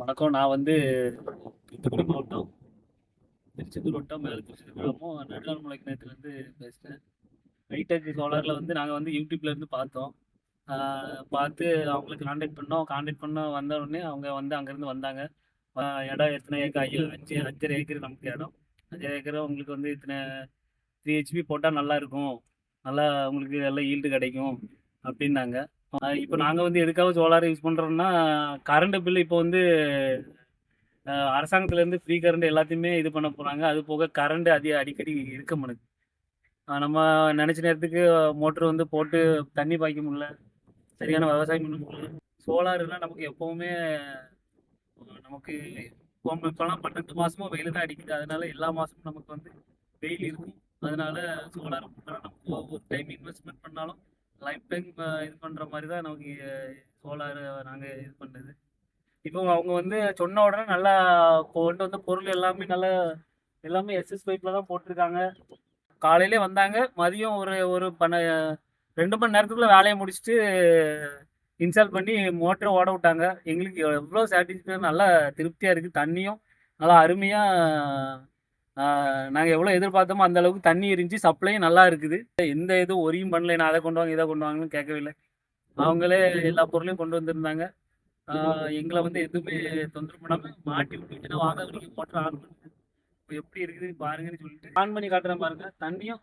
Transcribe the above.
வணக்கம். நான் வந்து தூத்துக்குடி மாவட்டம் திருச்செந்தூர் வட்டம் மேலே திருச்செந்தூர் கிராமம் நடுநாள்மலை கிணத்துலேருந்து பேசுகிறேன் ஹைடெக் சோலாரில் வந்து நாங்கள் வந்து யூடியூப்ல இருந்து பார்த்தோம். பார்த்து அவங்களுக்கு காண்டாக்ட் பண்ணோம். காண்டாக்ட் பண்ண வந்த உடனே அவங்க வந்து அங்கேருந்து வந்தாங்க. இடம் எத்தனை ஏக்கர் ஐயோ அஞ்சு அஞ்சரை ஏக்கர் நமக்கு இடம். அஞ்சரை ஏக்கர் உங்களுக்கு வந்து இத்தனை த்ரீ ஹெச்பி போட்டால் நல்லா இருக்கும். நல்லா உங்களுக்கு நல்ல ஈல்டு கிடைக்கும் அப்படின்னாங்க. இப்போ நாங்கள் வந்து எதுக்காக சோலார் யூஸ் பண்ணுறோம்னா கரண்ட் பில் இப்போ வந்து அரசாங்கத்துலேருந்து ஃப்ரீ கரண்ட் எல்லாத்தையுமே இது பண்ண போகிறாங்க அது போக கரண்ட் அதிக அடிக்கடி இருக்க மாட்டுது நம்ம நினச்ச நேரத்துக்கு மோட்ரு வந்து போட்டு தண்ணி பாய்க்க முடியல. சரியான விவசாயம் பண்ண முடியல. சோலார்லாம் நமக்கு எப்போவுமே நமக்கு இப்போ இப்போலாம் பன்னெண்டு மாதமும் வெயில் தான் அடிக்குது. அதனால எல்லா மாதமும் நமக்கு வந்து வெயில் இருக்கும். அதனால சோலார் நமக்கு ஒவ்வொரு டைம் இன்வெஸ்ட்மெண்ட் பண்ணாலும் லைஃப் டைம் இது பண்ணுற மாதிரி தான் நமக்கு சோலார் நாங்கள் இது பண்ணுறது இப்போ அவங்க வந்து சொன்ன உடனே நல்லா கொண்டு வந்த பொருள் எல்லாமே நல்லா எல்லாமே எஸ்எஸ் பைப்பில் தான் போட்டிருக்காங்க. காலையிலே வந்தாங்க மதியம் ஒரு ஒரு பண்ண ரெண்டு மணி நேரத்துக்குள்ள வேலையை முடிச்சுட்டு இன்ஸ்டால் பண்ணி மோட்டரை ஓட விட்டாங்க. எங்களுக்கு எவ்வளோ சாட்டிஸ்ஃபை நல்லா திருப்தியாக இருக்குது தண்ணியும் நல்லா அருமையாக நாங்கள் எவ்வளோ எதிர்பார்த்தோமோ அந்த அளவுக்கு தண்ணி இருந்துச்சு சப்ளையும் நல்லா இருக்குது. எந்த இதுவும் ஒரியும் பண்ணல. நான் அதை கொண்டு வாங்க இதை கொண்டு வாங்கன்னு கேட்கவே இல்லை அவங்களே எல்லா பொருளையும் கொண்டு வந்திருந்தாங்க. ஆஹ் எங்களை வந்து எதுவுமே தொந்தரவு பண்ணாமல் மாட்டி விட்டுட்டு வாங்க வரைக்கும் ஆன் பண்ணுங்க இப்போ எப்படி இருக்குது? பாருங்கன்னு சொல்லிட்டு ஆன் பண்ணி காட்டுறேன் பாருங்க. தண்ணியும்